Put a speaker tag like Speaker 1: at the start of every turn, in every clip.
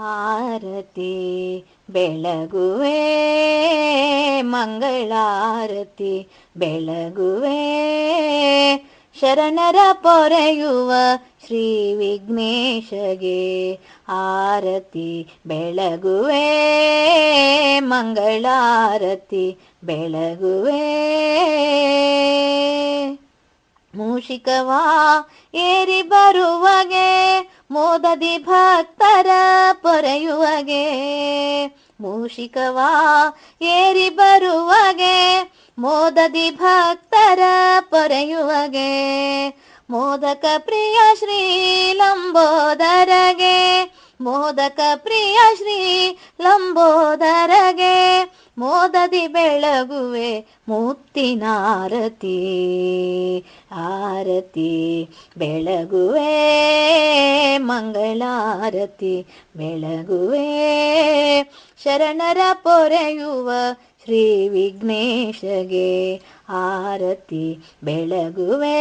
Speaker 1: ಆರತಿ ಬೆಳಗುವೆ, ಮಂಗಳಾರತಿ ಬೆಳಗುವೆ. ಶರಣರ ಪೊರೆಯುವ ಶ್ರೀ ವಿಘ್ನೇಶಗೆ ಆರತಿ ಬೆಳಗುವೆ, ಮಂಗಳಾರತಿ ಬೆಳಗುವೆ. ಮೂಷಿಕವಾ, ಏರಿ ಬರುವಗೆ ಮೋದದಿ ಭಕ್ತರ ಪೊರೆಯುವಗೆ, ಮೂಷಿಕವಾ ಏರಿ ಬರುವಗೆ, ಮೋದದಿ ಭಕ್ತರ ಪೊರೆಯುವಗೆ, ಮೋದಕ ಪ್ರಿಯ ಶ್ರೀ ಲಂಬೋದರಗೆ, ಮೋದಕ ಪ್ರಿಯ ಶ್ರೀ ಲಂಬೋದರಗೆ. ಮೋದದಿ ಬೆಳಗುವೆ ಮುತ್ತಿನಾರತಿ ಆರತಿ ಬೆಳಗುವೆ ಮಂಗಳಾರತಿ ಬೆಳಗುವೆ. ಶರಣರ ಪೊರೆಯುವ ಶ್ರೀ ವಿಘ್ನೇಶಗೆ ಆರತಿ ಬೆಳಗುವೆ,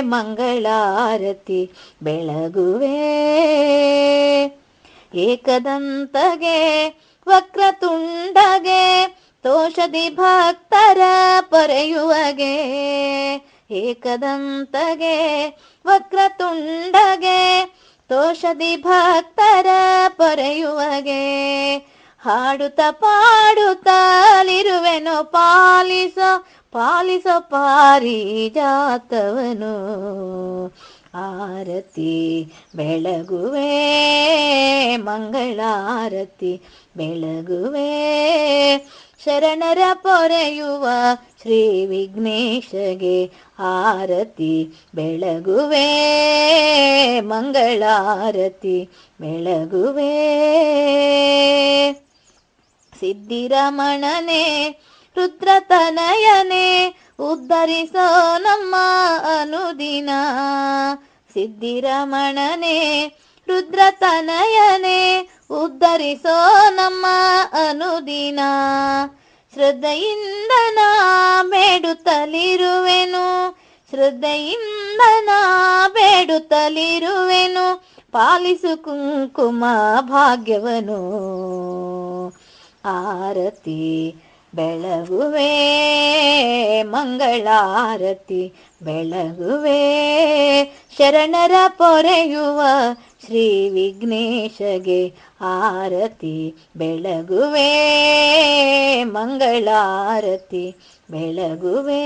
Speaker 1: ಮಂಗಳಾರತಿ ಬೆಳಗುವೆ. ಏಕದಂತಗೆ ವಕ್ರತುಂಡಗೆ ತೋಷದಿ ಭಕ್ತರ ಪೊರೆಯುವಗೆ ಏಕದಂತಗೆ ವಕ್ರತುಂಡಗೆ ತೋಷದಿ ಭಕ್ತರ ಪೊರೆಯುವಗೆ ಹಾಡುತ್ತ ಪಾಡುತ್ತಲಿರುವೆನು ಪಾಲಿಸೋ ಪಾಲಿಸೋ ಪಾರಿಜಾತವನು. ಆರತಿ ಬೆಳಗುವೆ ಮಂಗಳಾರತಿ ಬೆಳಗುವೆ. ಶರಣರ ಪೊರೆಯುವ ಶ್ರೀ ವಿಘ್ನೇಶಗೆ ಆರತಿ ಬೆಳಗುವೆ ಮಂಗಳಾರತಿ ಬೆಳಗುವೆ. ಸಿದ್ಧಿರಮಣನೆ ರುದ್ರತನಯನೆ ಉದ್ಧರಿಸೋ ನಮ್ಮ ಅನುದಿನ. ಸಿದ್ಧಿರಮಣನೆ, ರುದ್ರತನಯನೆ, ಉದ್ಧರಿಸೋ ನಮ್ಮ ಅನುದಿನ. ಶ್ರದ್ಧೆಯಿಂದ ನಾ ಬೇಡುತ್ತಲಿರುವೆನು ನಾ ಬೇಡುತ್ತಲಿರುವೆನು, ಪಾಲಿಸು ಕುಂಕುಮ ಭಾಗ್ಯವನು. ಆರತಿ ಬೆಳಗುವೆ ಮಂಗಳಾರತಿ ಬೆಳಗುವೆ ಶರಣರ ಪೊರೆಯುವ ಶ್ರೀ ವಿಘ್ನೇಶಗೆ ಆರತಿ ಬೆಳಗುವೆ ಮಂಗಳಾರತಿ ಬೆಳಗುವೆ